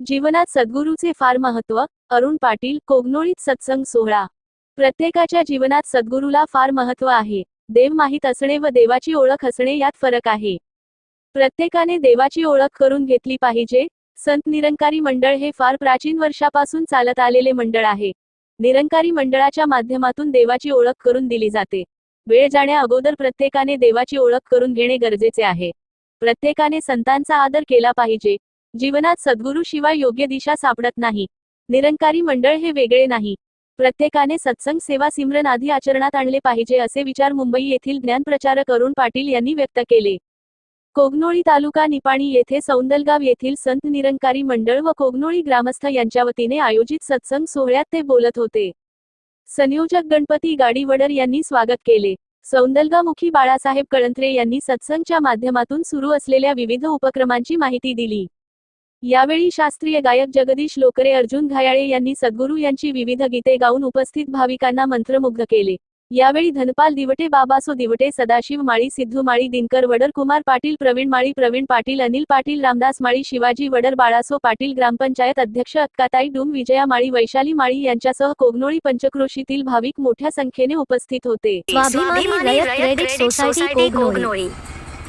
जीवनात सद्गुरूचे फार महत्त्व अरुण पाटील कोगनोळीत सत्संग सोहळा. प्रत्येकाच्या जीवनात सद्गुरूला फार महत्त्व आहे. देव माहीत असणे व देवाची ओळख असणे यात फरक आहे. प्रत्येकाने देवाची ओळख करून घेतली पाहिजे. संत निरंकारी मंडळ हे फार प्राचीन वर्षापासून चालत आलेले मंडळ आहे. निरंकारी मंडळाच्या माध्यमातून देवाची ओळख करून दिली जाते. वेळ जाण्या अगोदर प्रत्येकाने देवाची ओळख करून घेणे गरजेचे आहे. प्रत्येकाने संतांचा आदर केला पाहिजे. जीवनात सद्गुरू शिवाय योग्य दिशा सापडत नाही. निरंकारी मंडळ हे वेगळे नाही. प्रत्येकाने सत्संग सेवा सिमरन आधी आचरणात आणले पाहिजे असे विचार मुंबई येथील ज्ञानप्रचारक अरुण पाटील यांनी व्यक्त केले. कोगनोळी तालुका निपाणी येथे सौंदलगाव येथील संत निरंकारी मंडळ व कोगनोळी ग्रामस्थ यांच्या वतीने आयोजित सत्संग सोहळ्यात ते बोलत होते. संयोजक गणपती गाडीवडर यांनी स्वागत केले. सौंदलगामुखी बाळासाहेब कळंत्रे यांनी सत्संगच्या माध्यमातून सुरू असलेल्या विविध उपक्रमांची माहिती दिली. यावेळी शास्त्रीय गायक जगदीश लोकरे अर्जुन घायाळे यांनी सद्गुरू यांची विविध गीते गाऊन उपस्थित भाविकांना मंत्रमुग्ध केले. यावेळी धनपाल दिवटे बाबासो दिवटे सदाशिव माळी सिद्धू माळी दिनकर वडर कुमार पाटील प्रवीण माळी प्रवीण पाटील अनिल पाटील रामदास माळी शिवाजी वडर बाळासो पाटील ग्रामपंचायत अध्यक्ष अक्काताई डूम विजया माळी वैशाली माळी यांच्यासह कोगनोळी पंचक्रोशीतील भाविक मोठ्या संख्येने उपस्थित होते.